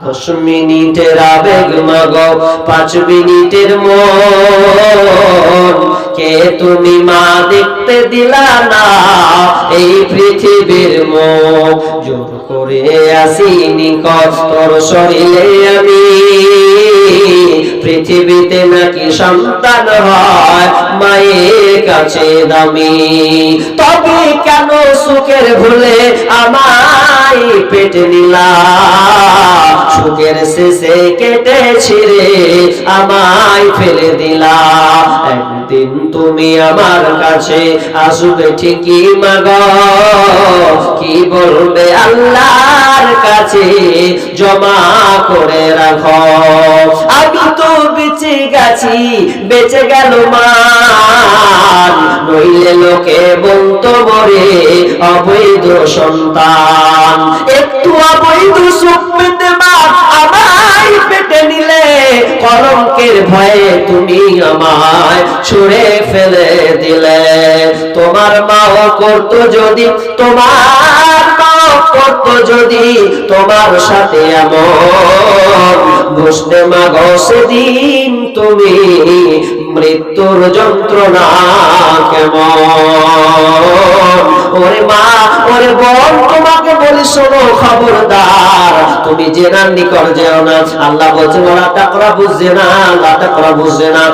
দশ মিনিটের আবেগ মাগ, পাঁচ মিনিটের মন। কে তুমি মা দেখতে দিলা না এই পৃথিবীর জোর করে আসি নিকট শরীরে আমি। পৃথিবীতে নাকি সন্তান হয়, মায়ের কাছে দামি। তবে কেন সুখের ভুলে পেটে নিলাম, সুখের শেষে কেটে ছিঁড়ে আমায় ফেলে দিলাম। একদিন তুমি আমার কাছে আসবে ঠিকই মাগ, কি বলবে আল্লাহর কাছে? জমা করে রাখো। গেছি বেঁচে গেল মান নইলে লোকে অবৈধ সন্তান। একটু অবৈধ সুখ পেতে আমায় পেটে নিলে, কলঙ্কের ভয়ে তুমি আমায় ছুড়ে ফেলে দিলে। তোমার মাও করতো যদি তোমার করতো যদি তোমার সাথে তুমি মৃত্যুর যন্ত্রণা কেমন? ওরে মা, ওরে বোন, তোমাকে বলি শোনো, খবরদার। তুমি জেনার নিকট যেও না। আল্লাহ বলছেন ওরা তাকরা বুঝছে না আল্লাহ তাকরা বুঝছে না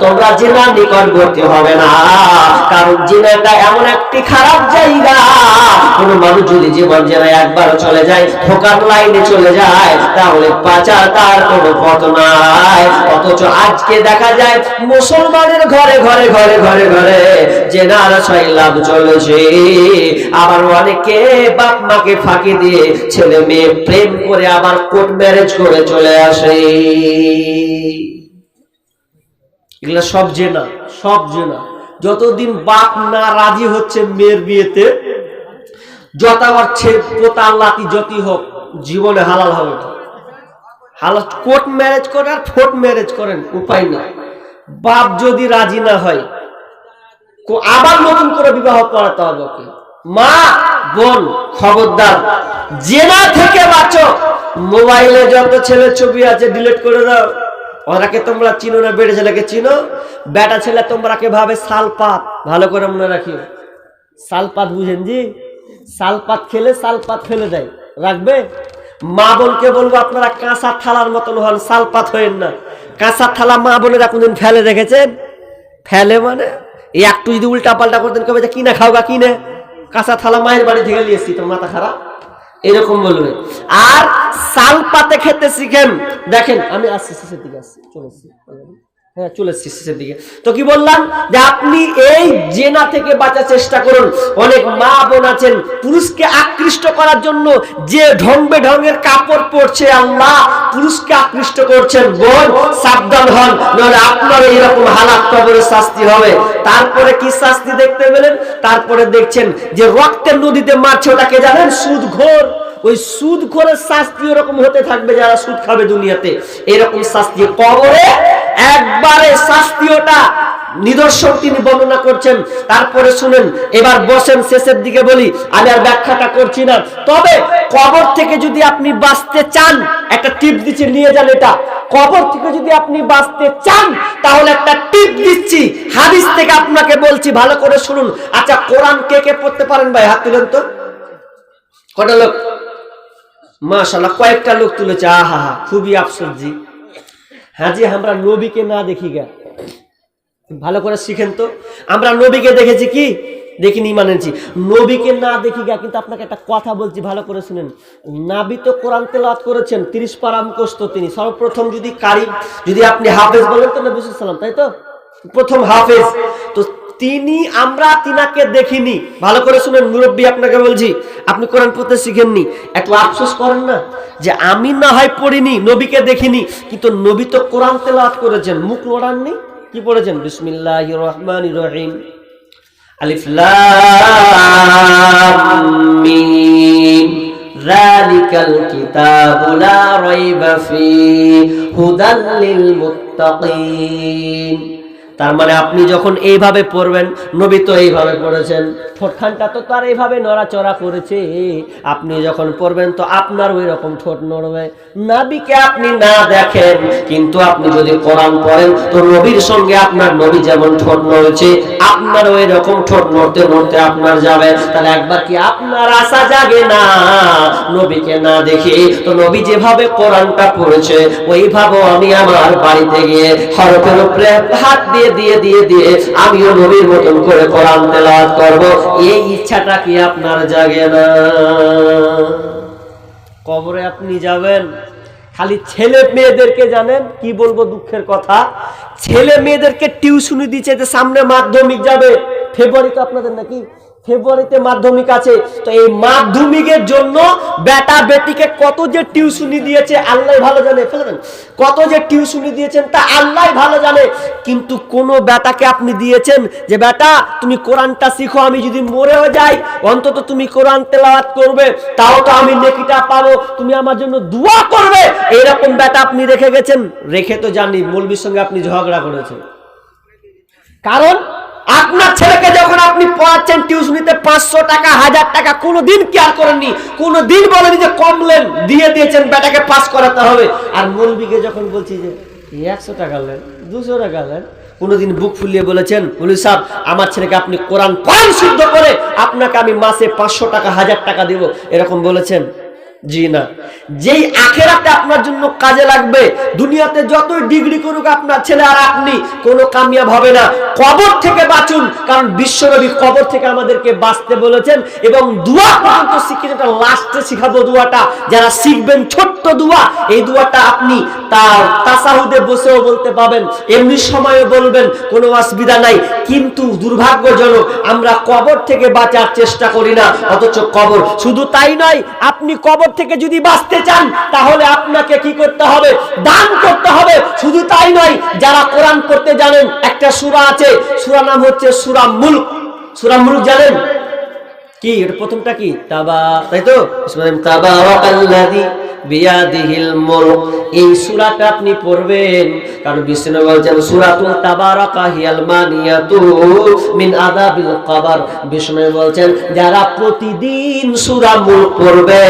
তোমরা নিকটবর্তী হবে না। কারণ জেনাটা এমন একটি খারাপ জায়গা। কোন মানুষ যদি জীবন জেনায় একবার চলে যায়, ধোকার লাইনে চলে যায়, তাহলে পাচার তার কোনো পথ নাই। অথচ আজকে দেখা যায়, মুসলমানের ঘরে ঘরে ঘরে ঘরে ঘরে জেনার ছয় লাভ চলেছে। আবার অনেকে বাপ মাকে ফাঁকি দিয়ে ছেলে মেয়ে প্রেম করে আবার কোর্ট ম্যারেজ করে চলে আসে। এগুলা সব জেনা সব জেনা। যতদিন বাপ না রাজি হচ্ছে মেয়ের বিয়েতে যত আবার পোতা লাতি যতই হোক, জীবনে হালাল হবে হালাল কোর্ট ম্যারেজ করে আর ফোর্ট ম্যারেজ করেন, উপায় না বাপ যদি রাজি না হয় আবার নতুন করে বিবাহ করাতে হবে মা, বোন, খবরদার জেনা থেকে বাঁচো, মোবাইলে যত ছেলে ছবি আছে ডিলিট করে দাও। ওরাকে তোমরা চিনো না, বেড়ে ছেলেকে চিনো? বেটা ছেলে তোমরাকে ভাবে সালপাত। ভালো করে মনে রাখিও। সালপাত বুঝেন জি? সালপাত খেলে সালপাত ফেলে দেয়। রাখবে? মা বোনকে বলব, আপনারা কাঁচা থালার মতন হন, সালপাত হয়েন না। কাঁচা থালা মা বোনেরা কোনদিন ফেলে রেখেছেন ফেলে মানে? একটু যদি উল্টা পাল্টা করতেন, কবে যে কিনে খাও গা কিনে? কাঁচা থালা মায়ের বাড়ি থেকে নিয়েছি তো মাথা খারাপ? এরকম বলবে। আর সাল পাতে খেতে শিখেন। দেখেন, আমি আসছি, শেষের দিকে আসছি, চলে এসছি। হ্যাঁ চলে এসছি শেষের দিকে। তো কি বললাম? যে আপনি এই জেনা থেকে বাঁচার চেষ্টা করুন। অনেক মা বোন আছেন, পুরুষকে আকৃষ্ট করার জন্য যে ঢং বেঢঙের কাপড় পরছে আল্লাহ, পুরুষকে আকৃষ্ট করছেন। বোন, সাবধান হন, নাহলে আপনার এইরকম হালাত কবরের শাস্তি হবে। তারপরে কি শাস্তি দেখতে পেলেন? তারপরে দেখছেন যে রক্তের নদীতে মারছে ওটাকে, জানেন? সুদ ঘোর। ওই সুদ করে শাস্তি ওরকম হতে থাকবে যারা সুদ খাবে দুনিয়াতে। এরকম শাস্তি কবরে একবারে শাস্তি ওটা নিদর্শন তিনি বর্ণনা করছেন। তারপরে শুনেন, এবার বসেন শেষের দিকে বলি, আমি আর ব্যাখ্যাটা করছি না। তবে কবর থেকে যদি আপনি বাঁচতে চান, একটা টিপ দিচ্ছি, নিয়ে যান এটা। কবর থেকে যদি আপনি বাঁচতে চান, তাহলে একটা টিপ দিচ্ছি, হাদিস থেকে আপনাকে বলছি, ভালো করে শুনুন। আচ্ছা কোরআন কে কে পড়তে পারেন ভাই? হাত তুলেন তো। কটা লোক? মাশাল্লাহ কয়েকটা লোক তুলেছে। আহা হা খুবই আফসোস জি হ্যাঁ জি আমরা নবীকে না দেখি গা। ভালো করে শিখেন তো। আমরা নবীকে দেখেছি কি? দেখিনি মানেছি নবীকে না দেখি গা, কিন্তু আপনাকে একটা কথা বলছি, ভালো করে শুনেন। নাবি তো কোরআন তেলাওয়াত করেছেন, তিরিশ পারা মুখস্থ তিনি। সর্বপ্রথম যদি কারি যদি আপনি হাফেজ বলেন তো নবী সাল্লাম তাই তো? প্রথম হাফেজ। তো তিনি, আমরা তিনাকে দেখিনি। ভালো করে শুনেন, মুরব্বী, আপনাকে বলছি, আপনি কোরআন পড়তে শিখেননি। একটু আফসোস করেন না, যে আমি না হয় পড়িনি, নবীকে দেখিনি, কিন্তু নবী তো কোরআন তেলাওয়াত করেছেন। মুখ লড়াননি? কি পড়েছেন? বিসমিল্লাহ রহমান রহিম। আলিফ লাম মিম। যালিকাল কিতাবু লা রাইবা ফি। হুদাল লিল মুত্তাকিন। তার মানে আপনি যখন এইভাবে পড়বেন, নবী তো এইভাবে পড়েছেন। ঠোঁটখানটা তো তার এইভাবে নড়াচড়া করেছে। আপনি যখন পড়বেন তো আপনার ওই রকম ঠোঁট নড়বে। নাবিকে আপনি না দেখেন, কিন্তু আপনি যদি কোরআন পড়েন, তো নবীর সঙ্গে আপনার নবী যেমন ঠোঁট নড়ছে, আপনার ওই রকম ঠোঁট নড়তে নড়তে আপনার যাবে। তাহলে একবার কি আপনার আশা জাগে না? নবীকে না দেখে তো নবী যেভাবে কোরআনটা পড়েছে ওইভাবে আমি আমার বাড়িতে গিয়ে হরফের উপরে হাত দিয়ে দিয়ে দিয়ে দিয়ে আমিও নবীর মতন করে কোরআন তেলাওয়াত করব। এই ইচ্ছাটা কি আপনার জাগে না? কবরে আপনি যাবেন, খালি ছেলে মেয়েদেরকে জানেন? কি বলব দুঃখের কথা? ছেলে মেয়েদেরকে টিউশনি দিচ্ছে যে সামনে মাধ্যমিক যাবে। ফেব্রুয়ারি তো আপনাদের নাকি ফেব্রুয়ারিতে মাধ্যমিক আছে। তো এই মাধ্যমিকের জন্য বেটা বেটিকে কত যে টিউশনি দিয়েছে, আল্লাহ ভালো জানে? কত যে টিউশনি দিয়েছেন, তা আল্লাহ ভালো জানে। কিন্তু কোন বেটাকে আপনি দিয়েছেন যে, বেটা, তুমি কোরআনটা শিখো, আমি যদি মরেও যাই, অন্তত তুমি কোরআন তেলাওয়াত করবে, তাও তো আমি নেকিটা পাবো, তুমি আমার জন্য দোয়া করবে। এরকম বেটা আপনি রেখে গেছেন, রেখে তো জানি মৌলবীর সঙ্গে আপনি ঝগড়া করেছেন। কারণ আপনার ছেলেকে যখন আপনি পড়াচ্ছেন টিউশনিতে পাঁচশো টাকা, হাজার টাকা, কোনোদিন কেয়ার করেননি। কোনোদিন বলেনি যে কমলেন দিয়ে দিয়েছেন, বেটাকে পাস করাতে হবে। আর মৌলবিকে যখন বলছি যে একশো টাকা নেন দুশো টাকা নেন কোনোদিন বুক ফুলিয়ে বলেছেন, বলি সাহেব, আমার ছেলেকে আপনি কোরআন কোরআন শুদ্ধ করে, আপনাকে আমি মাসে পাঁচশো টাকা, হাজার টাকা দেব। এরকম বলেছেন। জি না। যেই আখেরাতে আপনার জন্য কাজে লাগবে, দুনিয়াতে ডিগ্রি করুক আপনার ছেলে আর আপনি, কোনো কামিয়াব হবে না। কবর থেকে বাঁচুন, কারণ কবর থেকে আমাদেরকে বাঁচতে বলেছেন এবং পর্যন্ত শিখে যেটা লাস্টে শিখাবো যারা শিখবেন ছোট্ট এই আপনি তার তাসাহুদে বসেও বলতে পাবেন, এমনি সময়ে বলবেন, কোনো অসুবিধা নাই। কিন্তু দুর্ভাগ্যজনক, আমরা কবর থেকে বাঁচার চেষ্টা করি না, অথচ কবর। শুধু তাই নয়, আপনি কবর থেকে যদি বাঁচতে চান, তাহলে আপনাকে কি করতে হবে? দান করতে হবে। শুধু তাই নয়, যারা কোরআন করতে জানেন, একটা সুরা আছে সুরা নাম হচ্ছে সুরা মুলক। সুরা মুলক জানেন? কি? প্রথমটা কি? তাবা তাই তো? তাবারাকাল্লাযী বিয়াদিহিল মুলক। এই সূরাটা আপনি পড়বেন। কারণ বিষ্ণু বলছেন তাবারাকা হিয়াল মানিয়াতু মিন আযাবিল কবর। বিষ্ণু বলছেন, যারা প্রতিদিন মুলক পড়বে,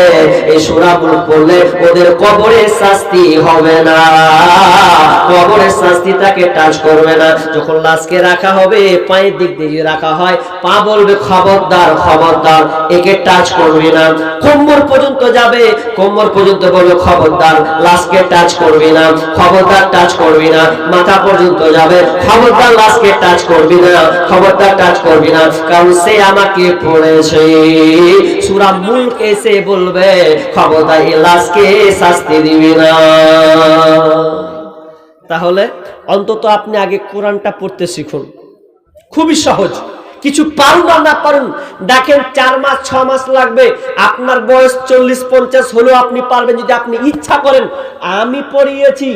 এই মুলক পড়লে ওদের কবরে শাস্তি হবে না। কবরের শাস্তি তাকে টাচ করবে না। যখন লাশকে রাখা হবে, পায়ের দিক দিয়ে রাখা হয়, পা বলবে খবরদার খবরদার, একে টাচ করবি না। কোমর পর্যন্ত যাবে, কোমর পর্যন্ত বলবে খবরদার, লাশকে টাচ করবি না, খবরদার টাচ করবি না, মাথা পর্যন্ত যাবে, খবরদার লাশকে টাচ করবি না, খবরদার টাচ করবি না, কারণ সে আমাকে পড়েছে। সুরা মুল্ক এসে বলবে, খবরদার, এই লাশকে শাস্তি দিবি না। তাহলে অন্তত আপনি আগে কোরআনটা পড়তে শিখুন। খুবই সহজ। কিছু পারুন আর না পারুন দেখেন চার মাস, ছ মাস লাগবে, আপনার বয়স চল্লিশ, পঞ্চাশ হলেও আপনি পারবেন যদি আপনি ইচ্ছা করেন। আমি পড়িয়েছি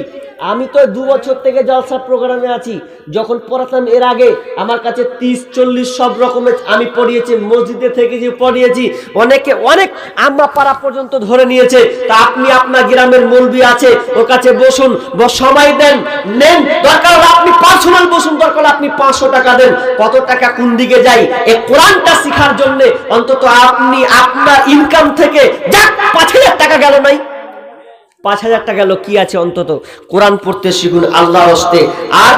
আমি তো দু বছর থেকে জলসা প্রোগ্রামে আছি। যখন পড়াতাম এর আগে, আমার কাছে তিরিশ, চল্লিশ সব রকমের আমি পড়িয়েছি, মসজিদে থেকে যে পড়িয়েছি, অনেকে অনেক আম্মা পাড়া পর্যন্ত ধরে নিয়েছে। তা আপনি আপনার গ্রামের মলবি আছে, ওর কাছে বসুন সময় দেন, নেন, দরকার হলে আপনি পার্সোনাল বসুন, দরকার আপনি পাঁচশো টাকা দেন। কত টাকা কোন দিকে যাই? এই কোরআনটা শিখার জন্য অন্তত আপনি আপনার ইনকাম থেকে যাক, পাঁচ হাজার টাকা গেল নাই। পাঁচ হাজার টাকা গেল কি আছে অন্তত? কোরআন পড়তে শিখুন আল্লাহ হস্তে। আর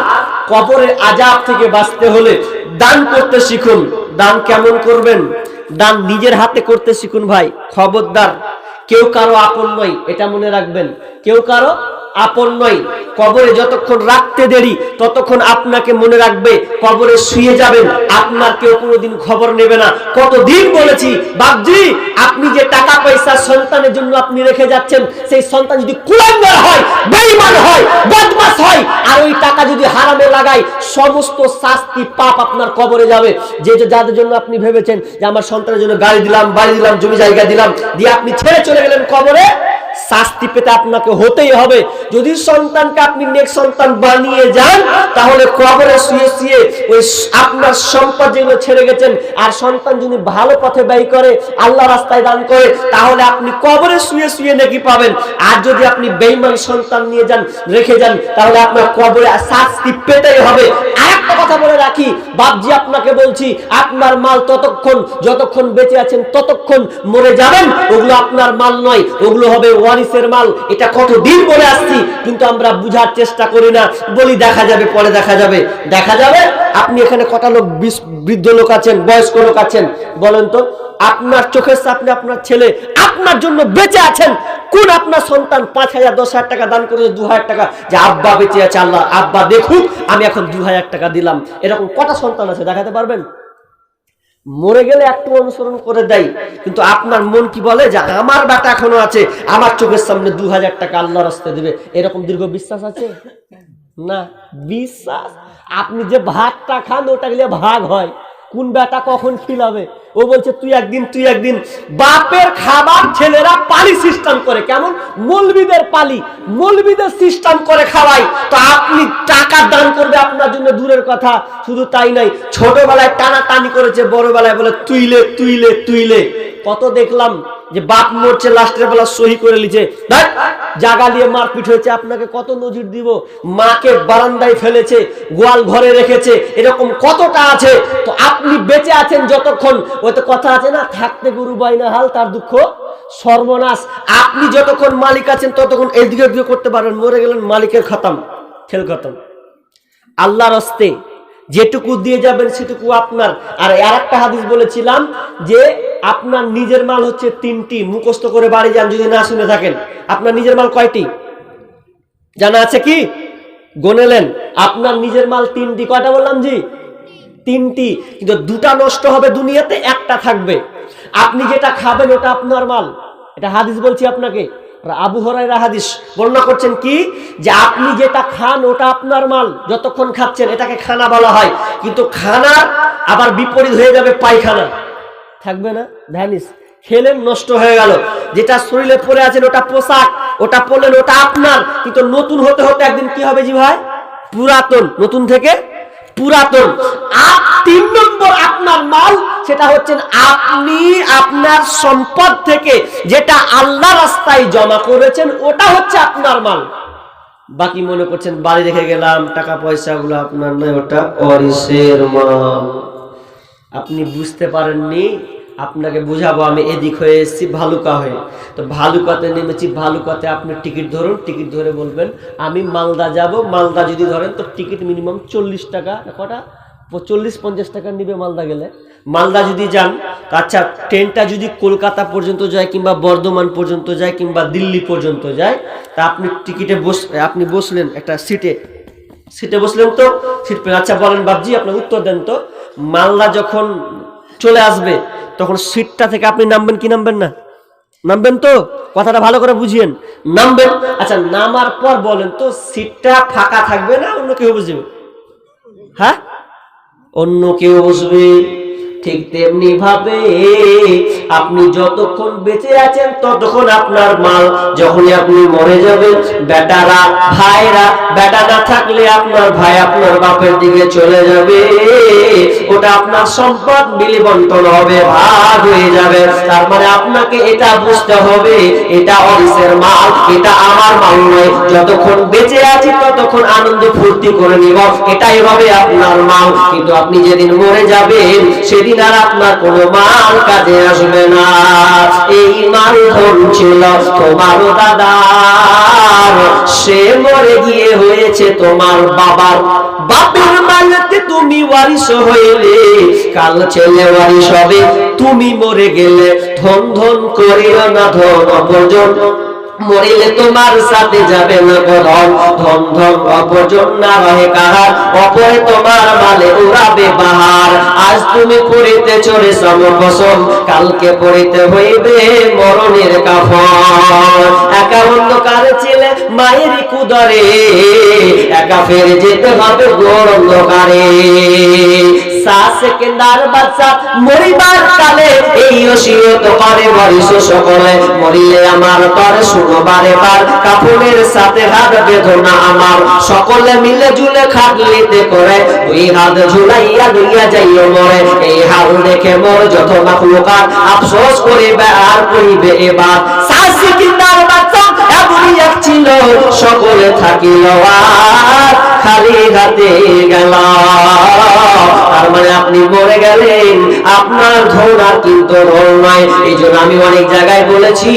কবরের আজাব থেকে বাঁচতে হলে দান করতে শিখুন। দান কেমন করবেন? দান নিজের হাতে করতে শিখুন ভাই। খবরদার। কেউ কারও আপন নয়, এটা মনে রাখবেন। কেউ কারও আপন নয়, কবরে যতক্ষণ রাখতে দেরি, ততক্ষণ আপনাকে মনে রাখবে কবরে শুয়ে যাবেন, আপনার কেউ কোনোদিন খবর নেবে না। কতদিন বলেছি বাবজি আপনি যে টাকা পয়সা সন্তানের জন্য আপনি রেখে যাচ্ছেন, সেই সন্তান যদি কুলাঙ্গার হয়, বেঈমান হয়, বদমাস হয়, আর ওই টাকা যদি হারামে লাগায়, সমস্ত শাস্তি পাপ আপনার কবরে যাবে। যে যাদের জন্য আপনি ভেবেছেন যে, আমার সন্তানের জন্য গাড়ি দিলাম, বাড়ি দিলাম, জমি জায়গা দিলাম, দিয়ে আপনি ছেড়ে চলে গেলেন কবরে শাস্তি পেতে আপনাকে হতেই হবে। যদি সন্তানকে আপনি নেক্সট সন্তান বানিয়ে যান, তাহলে কবরে শুয়ে শুয়ে ওই আপনার সম্পদ যেগুলো ছেড়ে গেছেন, আর সন্তান যদি ভালো পথে ব্যয় করে, আল্লাহ রাস্তায় দান করে, তাহলে আপনি কবরে শুয়ে শুয়ে নাকি পাবেন। আর যদি আপনি বেইমান সন্তান নিয়ে যান, রেখে যান, তাহলে আপনার কবরে শাস্তি পেতেই হবে। আরেকটা কথা বলে রাখি, বাপজি আপনাকে বলছি, আপনার মাল ততক্ষণ, যতক্ষণ বেঁচে আছেন ততক্ষণ মরে যাবেন, ওগুলো আপনার মাল নয়, ওগুলো হবে ওয়ারিসের মাল, এটা কতদিন বলে আসছি, কিন্তু আমরা বুঝার চেষ্টা করি না। বলি, দেখা যাবে, পরে দেখা যাবে। দেখা যাবে, আপনি এখানে কটা লোক বৃদ্ধ লোক আছেন, বয়স্ক লোক আছেন, বলেন তো, আপনার চোখের সামনে আপনার ছেলে আপনার জন্য বেঁচে আছেন, কোন আপনার সন্তান পাঁচ হাজার, দশ হাজার টাকা দান করেছে, দু হাজার টাকা? যে আব্বা বেঁচে আছে, আল্লাহ, আব্বা দেখুন আমি এখন দু হাজার টাকা দিলাম। এরকম কটা সন্তান আছে, দেখাতে পারবেন? মরে গেলে একটু অনুসরণ করে দেয়। কিন্তু আপনার মন কি বলে যে আমার বাটা এখনও আছে, আমার চোখের সামনে দু হাজার টাকা আল্লাহ রাস্তে দেবে? এরকম দীর্ঘ বিশ্বাস আছে? না, বিশ্বাস? আপনি যে ভাতটা খান, ওটা গেলে ভাগ হয়। কোন বেটা কখন খিলাবে? ও বলছে, তুই একদিন তুই একদিন বাপের খাবার ছেলেরা পালি সিস্টেম করে। কেমন? মলবিদের পালি। মলবিদের সিস্টেম করে খাওয়াই। তো আপনি টাকা দান করবে আপনার জন্য দূরের কথা। শুধু তাই নাই ছোটবেলায় টানা টানি করেছে, বড়বেলায় বলে তুইলে তুইলে তুইলে কত দেখলাম যে বাপ মরছে, লাস্টের বেলা সহি করে লিছে। জাগা দিয়ে মারপিট হয়েছে, আপনাকে কত নজির দিব? মাকে বারান্দায় ফেলেছে, গোয়াল ঘরে রেখেছে, এরকম কতটা আছে? তো আপনি বেঁচে আছেন যতক্ষণ। ওই তো কথা আছে না, থাকতে গরু বাইনা হাল, তার দুঃখ? সর্বনাশ। আপনি যতক্ষণ মালিক আছেন, ততক্ষণ এদিকে ওদিকে করতে পারবেন, মরে গেলেন মালিকের খতম খেল খতম। আল্লাহর হস্তে যেটুকু দিয়ে যাবেন সেটুকু আপনার। আর আর একটা হাদিস বলেছিলাম যে আপনার নিজের মাল হচ্ছে তিনটি। মুখস্থ করে বাড়ি যান যদি না শুনে থাকেন। আপনার নিজের মাল কয়টি? জানা আছে কি? গনেলেন আপনার নিজের মাল তিনটি। কয়টা বললাম জি? তিনটি। কিন্তু দুটা নষ্ট হবে দুনিয়াতে, একটা থাকবে। আপনি যেটা খাবেন ওটা আপনার মাল। এটা হাদিস বলছি আপনাকে। আবু হরাইরা হাদিস বর্ণনা করছেন কি? যে আপনি যেটা খান, ওটা আপনার মাল। যতক্ষণ খাচ্ছেন, এটাকে খানা বলা হয়। কিন্তু খানা আবার বিপরীত হয়ে যাবে পায়খানা। থাকবে না? ভ্যানিস। খেলেন নষ্ট হয়ে গেল। যেটা শরীরে পরে আছেন, ওটা পোশাক। ওটা পরলেন, ওটা আপনার। কিন্তু নতুন হতে হতে একদিন কি হবে জি ভাই? পুরাতন। নতুন থেকে পুরাতন। আর তিন নম্বর আপনার মাল, সেটা হচ্ছেন আপনি আপনার সম্পদ থেকে যেটা আল্লাহ রাস্তায় জমা করেছেন, ওটা হচ্ছে আপনার মাল। বাকি মনে করছেন, বাড়ি রেখে গেলাম, টাকা পয়সা গুলো আপনার নয় ওটা অরিসের মাল। আপনি বুঝতে পারেননি আপনাকে বুঝাবো, আমি এদিক হয়ে এসেছি, ভালুকা হয়ে। তো ভালুকাতে নেমেছি, ভালুকাতে আপনি টিকিট ধরুন, টিকিট ধরে বলবেন, আমি মালদা যাব, মালদা যদি ধরেন, তো টিকিট মিনিমাম চল্লিশ টাকা, কটা? চল্লিশ, পঞ্চাশ টাকা নিবে মালদা গেলে। মালদা যদি যান আচ্ছা ট্রেনটা যদি কলকাতা পর্যন্ত যায় কিংবা বর্ধমান পর্যন্ত যায় কিংবা দিল্লি পর্যন্ত যায়, তা আপনি টিকিটে বস, আপনি বসলেন একটা সিটে। সিটে বসলেন তো, সিট আচ্ছা বলেন বাবজি আপনার উত্তর দেন তো। মালদা যখন চলে আসবে। তখন সিটটা থেকে আপনি নামবেন, কি নামবেন না? নামবেন তো? কথাটা ভালো করে বুঝিয়েন। নামবেন? আচ্ছা নামার পর বলেন তো সিটটা ফাঁকা থাকবে না অন্য কেউ বুঝবে হ্যাঁ? অন্য কেউ বসবে। ঠিক তেমনি ভাবে আপনি যতক্ষণ বেঁচে আছেন ততক্ষণ আপনার মাল যখনই আপনি মরে যাবেন, বেটারা, ভাইরা, বেটা না থাকলে আপনার ভাই আপনার বাপের দিকে চলে যাবে। ওটা আপনার সম্পদ মিলি বন্টন হবে, ভাগ হয়ে যাবে। তার মানে আপনাকে এটা বুঝতে হবে, এটা অরিসের মাল, এটা আমার মাল নয়। যতক্ষণ বেঁচে আছি ততক্ষণ আনন্দ ফুর্তি করে নিব। এটাই হবে আপনার মাল। কিন্তু আপনি যেদিন মরে যাবেন, সেদিন আর আপনার কোনো মাল কাজে আসবে না। এই মাল ছিল তোমার দাদার। সে মরে গিয়ে হয়েছে তোমার বাবার। বাপের মালেতে তুমি ওয়ারিস হইলে। কাল ছেলে ওয়ারিস হবে, তুমি মরে গেলে। ধন ধন করিও না ধন অপর্জন মরিলে তোমার সাথে যাবে না না রহে কাহার। অপরে তোমার মালে উড়াবে বাহার। আজ তুমি পড়িতে চলে কালকে পড়িতে হইবে মরণের একা অন্ধকার ছেলে মায়ের কুদরে। একা ফের যেতে হবে গোর অন্ধকারে। বাচ্চা মরিবার কালে এই ওসিয়ত করে মরিস সকলে। মরিলে আমার তর শুনো বারে বার কাপড়ের সাথে হাত বেদনা আমার। সকলে মিলে জুলে খাটলিতে করে, দুই হাত ঝুলাইয়া দুইয়া যাইও মরে। এই হাল দেখে মর যত মাখলুকাত, আফসোস করিবে আর করিবে এবার। সেকেন্ডার বাচ্চা, এমনই এক ছিল, সকলে থাকিল আর খালি হাতে গেল তার মানে আপনি মরে গেলেন। আপনার কিন্তু নয়। এই জন্য আমি অনেক জায়গায় বলেছি,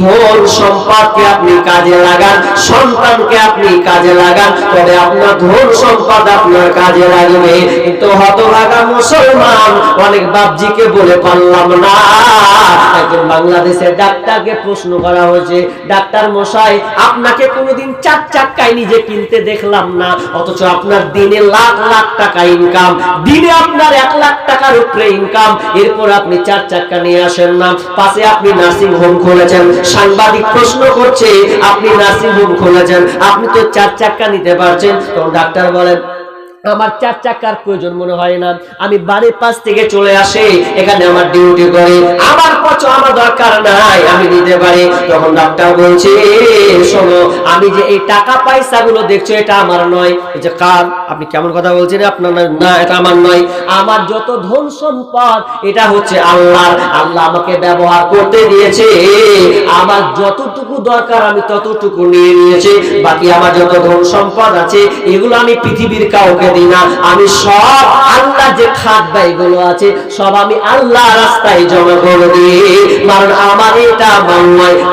ধন সম্পদকে আপনি কাজে লাগান, সন্তানকে আপনি কাজে লাগান, তবে আপনার ধন সম্পদ আপনার কাজে লাগবে। কিন্তু হতভাগা মুসলমান অনেক বাপজিকে বলে পারলাম না। একজন বাংলাদেশের ডাক্তারকে প্রশ্ন করা হয়েছে, ডাক্তার মশাই, আপনাকে কোনোদিন চার চাক্কায় নিজে কিনতে দেখলাম না? অথচ আপনার দিনে লাখ লাখ টাকা ইনকাম দিনে আপনার এক লাখ টাকার উপরে ইনকাম এরপর আপনি চার চাক্কা নিয়ে আসেন না। পাশে আপনি নার্সিং হোম খুলেছেন। সাংবাদিক প্রশ্ন করছে, আপনি নার্সিং হোম খুলেছেন। আপনি তো চার চাক্কা নিতে পারছেন। তখন ডাক্তার বলেন আমার চার চাকার প্রয়োজন মনে হয় না। আমি বাড়ির পাশ থেকে চলে আসে, এখানে আমার ডিউটি করে। আমার পছ আমার দরকার নাই, আমি নিতে পারি। তখন ডাক্তার বলছে, শোনো, আমি যে এই টাকা পয়সা গুলো দেখছ, এটা আমার নয়। যে কার, আপনি কেমন কথা বলছেন আপনার? না, এটা আমার নয়। আমার যত ধন সম্পদ, এটা হচ্ছে আল্লাহর। আল্লাহ আমাকে ব্যবহার করতে দিয়েছে। আমার যতটুকু দরকার, আমি ততটুকু নিয়ে নিয়েছি। বাকি আমার যত ধন সম্পদ আছে, এগুলো আমি পৃথিবীর কাউকে দিই না। আমি সব আল্লাহ যে খাদ্য এগুলো আছে, সব আমি আল্লাহ রাস্তায় জমা করে দিই। কারণ আমার এটা আমার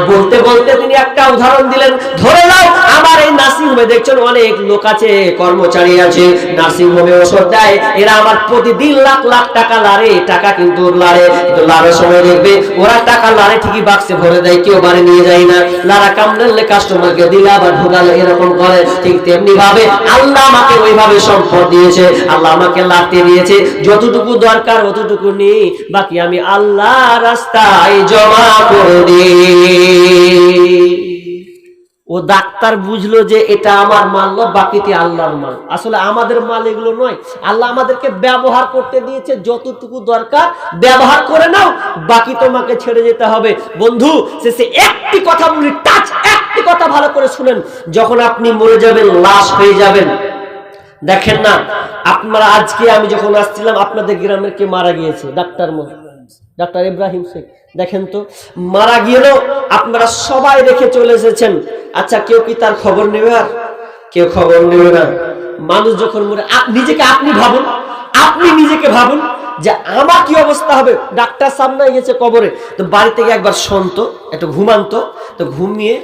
বলতে বলতে তিনি একটা উদাহরণ দিলেন। ধরে নাও, আমার এই নার্সিং হোমে দেখছেন অনেক লোক আছে, কর্মচারী আছে। নার্সিং হোমে ওষুধ দেয়। এরা আমার প্রতিদিন লাখ লাখ টাকা লারে। টাকা কিন্তু লারে। কিন্তু লারের সময় দেখবে, ওরা টাকা লারে ঠিকই বাক্সে ভরে দেয়, কেউ বারে নিয়ে যায় না। লারা কামড়ালে কাস্টমারকে দিলে আবার ঢুকালে এরকম করে। ঠিক তেমনি ভাবে আল্লাহ আমাকে ওইভাবে সম্পদ দিয়েছে, আল্লাহ আমাকে লাতে দিয়েছে। যতটুকু দরকার অতটুকু নেই বাকি আমি আল্লাহ রাস্তায় জমা করে দিই। ও ডাক্তার বুঝলো যে এটা আমার মাল নয় বাকিটি আল্লাহর মাল। আসলে আমাদের মাল এগুলো নয়। আল্লাহ আমাদেরকে ব্যবহার করতে দিয়েছে, যতটুকু দরকার ব্যবহার করে নাও, বাকি তোমাকে ছেড়ে যেতে হবে। বন্ধু, শেষে একটি কথা বলি টাচ একটি কথা ভালো করে শুনেন। যখন আপনি মরে যাবেন, লাশ হয়ে যাবেন। দেখেন না, আপনারা আজকে আমি যখন আসছিলাম, আপনাদের গ্রামের কে মারা গিয়েছে? Doctor doctor Ibrahim Sheikh. দেখেন তো, মারা গিয়েও আপনারা সবাই রেখে চলে এসেছেন। আচ্ছা কেউ কি তার খবর নেবে আর? কেউ খবর নেবে না। মানুষ যখন মরে নিজেকে আপনি ভাবুন, আপনি নিজেকে ভাবুন যে আমার কি অবস্থা হবে। ডাক্তার সামনে গেছে কবরে। তো বাড়ি থেকে একবার শোনত একটু ঘুমান্ত তো ঘুমিয়ে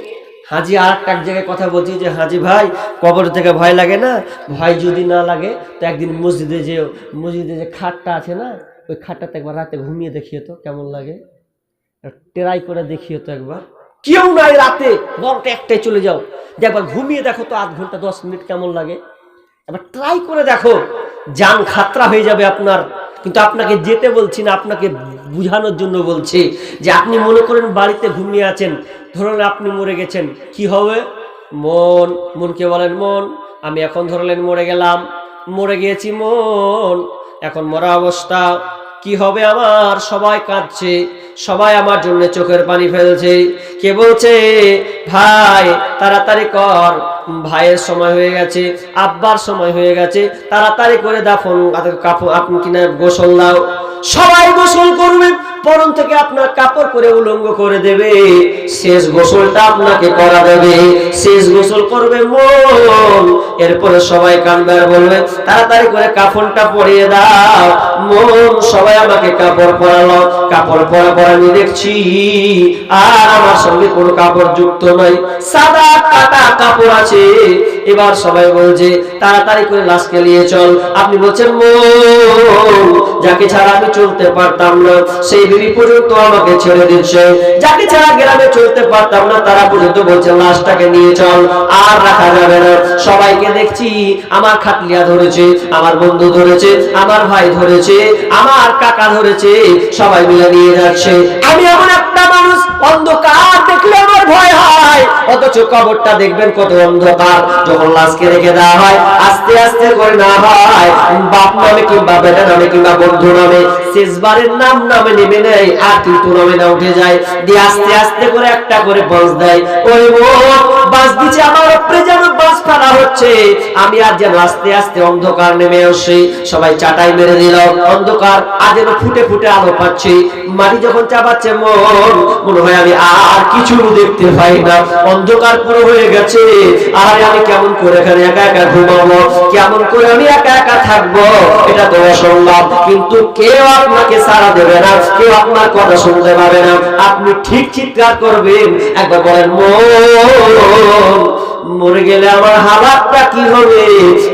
হাজি আর এক জায়গায় কথা বলছি যে, হাজি ভাই, কবর থেকে ভয় লাগে না? ভয় যদি না লাগে, তো একদিন মসজিদে যে মসজিদে যে খাটটা আছে না, ওই খাটটাতে একবার রাতে ঘুমিয়ে দেখিয়ে তো, কেমন লাগে? ট্রাই করে দেখিও তো একবার। কেউ নাই রাতে বরটা একটাই চলে যাও। যে একবার ঘুমিয়ে দেখো তো, আধ ঘণ্টা, দশ মিনিট কেমন লাগে? এবার ট্রাই করে দেখো, যান খাতরা হয়ে যাবে আপনার। কিন্তু আপনাকে যেতে বলছি না, আপনাকে বুঝানোর জন্য বলছি যে আপনি মনে করেন বাড়িতে ঘুমিয়ে আছেন, ধরুন আপনি মরে গেছেন, কি হবে? মন, মনকে বলেন মন, আমি এখন ধরলেন মরে গেলাম, মরে গিয়েছি মন, এখন মরা অবস্থা। কি হবে আমার সবাই কাঁদছে, সবাই আমার জন্য চোখের পানি ফেলছে। কে বলছে, ভাই, তাড়াতাড়ি কর। ভাইয়ের সময় হয়ে গেছে, আব্বার সময় হয়ে গেছে। তাড়াতাড়ি করে দাফন, কাপড়, আপনি কিনা গোসল দাও। সবাই গোসল করবে। পরন থেকে আপনার কাপড় করে উলঙ্গ করে দেবে। শেষ গোসলটা আপনাকে করা দেবে শেষ গোসল করবে মন। এরপরে সবাই কানবে আর বলবে, তাড়াতাড়ি করে কাফনটা পরিয়ে দাও। মন, সবাই আমাকে কাপড় পরালো। কাপড় পরা পরা আমি দেখছি, আর আমার সঙ্গে কোনো কাপড় যুক্ত নাই সাদা কাটা কাপড় আছে। এবার সবাই বলছে তাড়াতাড়ি করে লাশকে নিয়ে চল। আপনি বলছেন যাকে ছাড়া আমি চলতে পারতাম না, সেই বিবি পর্যন্ত আমাকে ছেড়ে দিচ্ছে। যাকে ছাড়া গ্রামে চলতে পারতাম না, তারা পর্যন্ত বলছে, লাশটাকে নিয়ে চল। আর রাখা যাবে না। সবাইকে দেখছি, আমার খাটলিয়া ধরেছে, আমার বন্ধু ধরেছে, আমার ভাই ধরেছে, আমার কাকা ধরেছে, সবাই মিলে নিয়ে যাচ্ছে। আমি এমন একটা মানুষ, অন্ধকার দেখলে আমার ভয় হয়। অথচ কবরটা দেখবেন কত অন্ধকার। লাশকে রেখে দেওয়া হয়, আস্তে আস্তে করে না হয়। বাপ নামে কিংবা বেটা নামে কিংবা বন্ধু নামে, শেষবারের নাম নামে নেমে নেয়, আর কিন্তু নামে না উঠে যায়। দিয়ে আস্তে আস্তে করে একটা করে বস দেয় ওই মোট বাস দিচ্ছে আমার উপরে যেন বাস ফেলা হচ্ছে। আমি আর যেন আস্তে আস্তে অন্ধকার নেমে আসছি সবাই চাটাই মেরে দিল অন্ধকার আজ যেন ফুটে ফুটে আলো পাচ্ছি। মাটি যখন চাপাচ্ছে মন, মনে হয় আমি আর কিছু দেখতে পাই না। অন্ধকার পুরো হয়ে গেছে। আর আমি কেমন করে এখানে একা একা ঘুমাবো? কেমন করে আমি একা একা থাকব? এটা তো অসম্ভব। কিন্তু কেউ আপনাকে সাড়া দেবে না। কেউ আপনার কথা শুনতে পাবে না। আপনি ঠিক চিৎকার করবেন। একবার বলেন, মন মরে গেলে আমার হালাতটা কি হবে?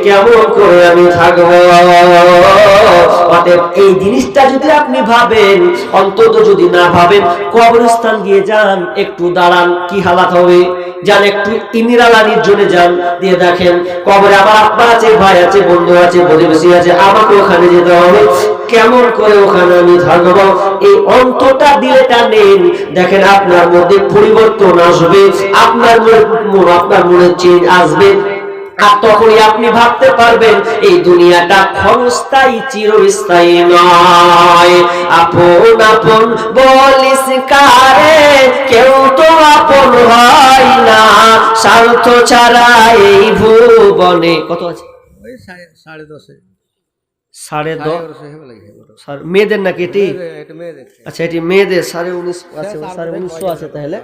কেমন করে আমি থাকব? অতএব এই জিনিসটা যদি আপনি ভাবেন, অন্তত যদি না ভাবেন, কবরস্থান গিয়ে যান, একটু দাঁড়ান, কি হালাত হবে? যান একটু ইমিরালা নির্জনে যান, দিয়ে দেখেন, কবরে আমার আব্বা আছে, ভাই আছে, বন্ধু আছে প্রতিবেশী আছে, আমাকে ওখানে যেতে হবে। কেমন করে ওখানে আমি থাকব? এই অন্তটা দিলেটা নেন দেখেন, আপনার মধ্যে পরিবর্তন আসবে, আপনার আপনার মনে চেঞ্জ আসবে। আর তখনই আপনি ভাবতে পারবেন এই দুনিয়াটা ক্ষণস্থায়ী চিরস্থায়ী নয়। আপন আপন বলিস কারে কেউ তো আপন হয় না। স্বার্থ ছাড়া এই ভুবনে কত আছে? সাড়ে দশে। সাড়ে দশ? মেয়েদের নাকি এটি? আচ্ছা এটি মেয়েদের সাড়ে উনিশ আছে সাড়ে উনিশশো আছে তাহলে।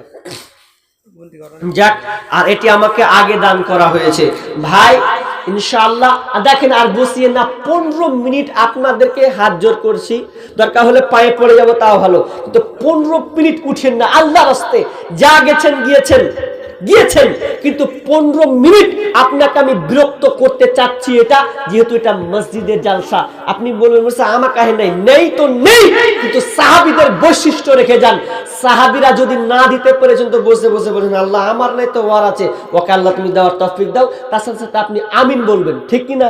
যাক, আর এটি আমাকে আগে দান করা হয়েছে। ভাই, ইনশাআল্লাহ দেখেন, আর বসিয়ে না, পনেরো মিনিট আপনাদেরকে হাত জোর করছি। দরকার হলে পায়ে পড়ে যাব, তাও ভালো। কিন্তু পনেরো মিনিট উঠেন না আল্লাহ রাস্তে। যা গেছেন, গিয়েছেন। গিয়েছেন। কিন্তু পনেরো মিনিট আপনাকে আমি বিরক্ত করতে চাচ্ছি এটা, যেহেতু এটা মসজিদের জালসা। আপনি বলবেন আমার কাহে নেই। নেই তো নেই, কিন্তু সাহাবিদের বৈশিষ্ট্য রেখে যান। সাহাবিরা যদি না দিতে পেরেছেন, তো বসে বসে বলেন, আল্লাহ, আমার নাই তো ওয়ার আছে। ওকে আল্লাহ তুমি দেওয়ার তফিক দাও। তার সাথে আপনি আমিন বলবেন, ঠিক কি না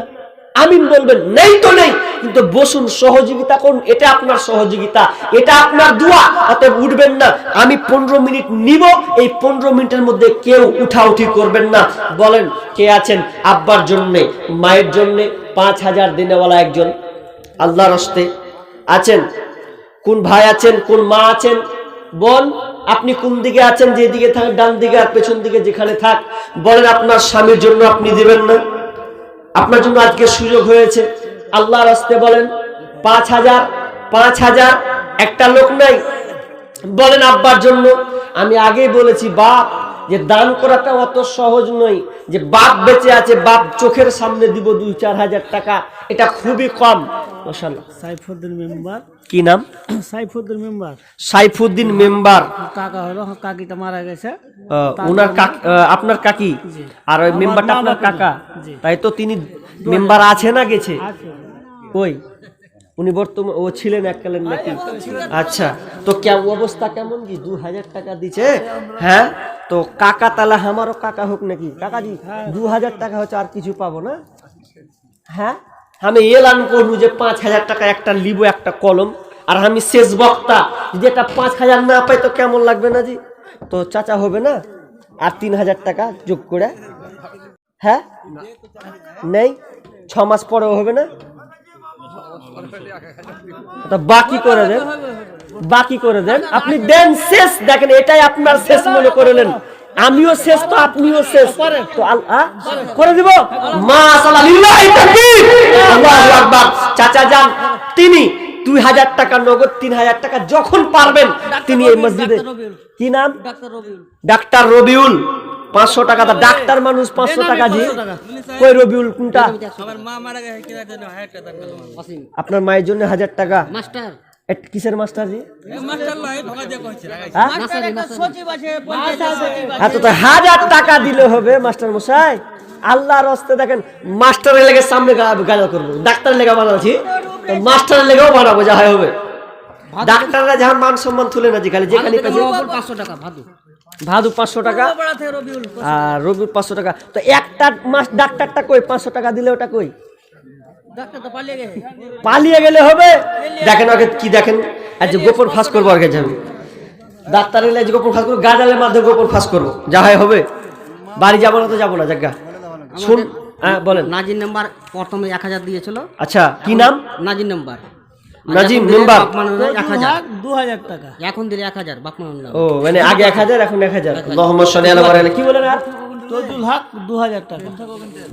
আমিন বলবেন, নেই তো নেই। কিন্তু বসুন, সহযোগিতা করুন, এটা আপনার সহযোগিতা, এটা আপনার দোয়া। অতএব উঠবেন না, আমি পনেরো মিনিট নিব, এই পনেরো মিনিটের মধ্যে কেউ উঠাউঠি করবেন না। বলেন, কে আছেন? আব্বার জন্যে, মায়ের জন্যে, পাঁচ হাজার দিনেওয়ালা একজন, আল্লাহর হস্তে আছেন। কোন ভাই আছেন, কোন মা আছেন? বল, আপনি কোন দিকে আছেন? যেদিকে থাক, ডান দিকে আর পেছন দিকে যেখানে থাক। বলেন, আপনার স্বামীর জন্য আপনি দিবেন না। আপনার জন্য আজকে সুযোগ হয়েছে। আল্লাহ রাস্তে বলেন, পাঁচ হাজার পাঁচ হাজার, একটা লোক নাই। বলেন আব্বার জন্য। আমি আগেই বলেছি, বাপ যে দান করাটা অত সহজ নয় যে বাপ বেঁচে আছে বাপ চোখের সামনে দিব দুই চার হাজার টাকা এটা খুবই কম। সাইফুদ্দিন মেম্বার। কি নাম? সাইফুদ্দিন মেম্বার। সাইফুদ্দিন মেম্বার। কাকা হলো কাকিটা মারা গেছে। ওনার কাক আপনার কাকি? আর ওই মেম্বারটা আপনার কাকা? তাই তো তিনি মেম্বার আছে না গেছে? ওই উনি বর্তমান ও ছিলেন এককালের নাকি? আচ্ছা তো অবস্থা কেমন কি? দু হাজার টাকা দিছে হ্যাঁ? তো কাকা তালা আমারও কাকা হোক নাকি? কাকাজি দু হাজার টাকা হচ্ছে, আর কিছু পাবো না? হ্যাঁ? আমি এলান করব যে পাঁচ হাজার টাকা, একটা লিবো, একটা কলম। আর আমি শেষ বক্তা যদি এটা পাঁচ হাজার না পাই তো কেমন লাগবে না জি? তো চাচা হবে না? আর তিন হাজার টাকা যোগ করে? হ্যাঁ? নেই? ছ মাস পরেও হবে না? বাকি করে দেন। বাকি করে দেন। আপনি দেন শেষ। দেখেন, এটাই আপনার শেষ মনে করলেন আমিও শেষ তো আপনিও শেষ। তো করে দিব? মা তাকবীর চাচা যান। তিনি দুই হাজার টাকা নগদ তিন হাজার টাকা যখন পারবেন তিনি এই মসজিদে কি নাম? ডাক্তার রবিউল। পাঁচশো টাকা দা ডাক্তার মানুষ পাঁচশো টাকা জি কই রবিউল কোনটা? দাম আপনার মায়ের জন্য হাজার টাকা। মাস্টার। কিসের মাস্টার জি দিয়ে হ্যাঁ? হ্যাঁ তো তো হাজার টাকা দিলে হবে মাস্টার মশাই। আল্লাহর হস্তে দেখেন মাস্টারের লেগে সামনে গা- করব। ডাক্তারের লেগে বানাচ্ছি তো মাস্টারের লেগেও বানাবো যা হয় হবে। ডাক্তাররা যার মান সম্মান তুলে না যেখানে যেখানে পাঁচশো টাকা ভাদু। ভাদু পাঁচশো টাকা। রবিউল আর রবি পাঁচশো টাকা। তো একটা মাস ডাক্তারটা কই? পাঁচশো টাকা দিলে ওটা কই? পালিয়ে গেলে হবে? দেখেন আগে কি দেখেন। আজ গোপন ফাঁস করব আর কাছে আমি ডাক্তার এলে আজ গোপন ফাঁস করব গার্ডালের মাধ্যমে গোপন ফাঁস করব। যা হয় হবে। বাড়ি যাব না তো যাব না জায়গা শুন হ্যাঁ বলেন। নাজির নাম্বার প্রথমে এক হাজার দিয়েছিল। আচ্ছা কি নাম? নাজির নাম্বার। নাজিম মেম্বার। দু হাজার টাকা। এখন দিলে এক হাজার ও মানে আগে এক হাজার এখন এক হাজার। মোহাম্মদ কি বলেন আর?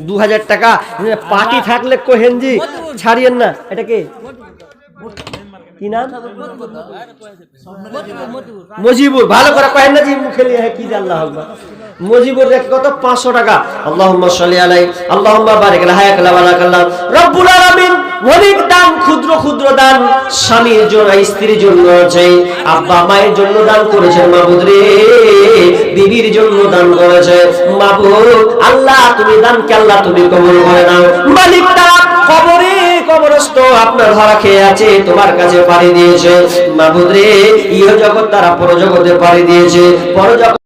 দু হাজার টাকা। পার্টি থাকলে কোহেনজি ছাড়িয়েন না। এটা কে? কি নাম? মজিবুর ভালো করে না যে মুখে নিয়ে কি জানলা হবে মজিবুর রেখে কত পাঁচশো টাকা। আল্লাহুম্মা সাল্লি আলাই আল্লাহুম্মা বারিক রব্বুল আলামিন অনেক দান ক্ষুদ্র ক্ষুদ্র দান। স্বামীর জন্য স্ত্রীর জন্য আছে। আব্বা মায়ের জন্য দান করেছেন মাবুদ রে। বিবির জন্য দান করেছে। মাবুদ আল্লাহ তুমি দানকে আল্লাহ তুমি কবুল করে নাও। মালিক তারা কবরে কবরস্থ, আপনার ভাড়া খেয়ে আছে, তোমার কাছে পাড়ি দিয়েছে। মাবুদ রে ইহ জগৎ তারা পরজগতে পাড়ি দিয়েছে। পরজগৎ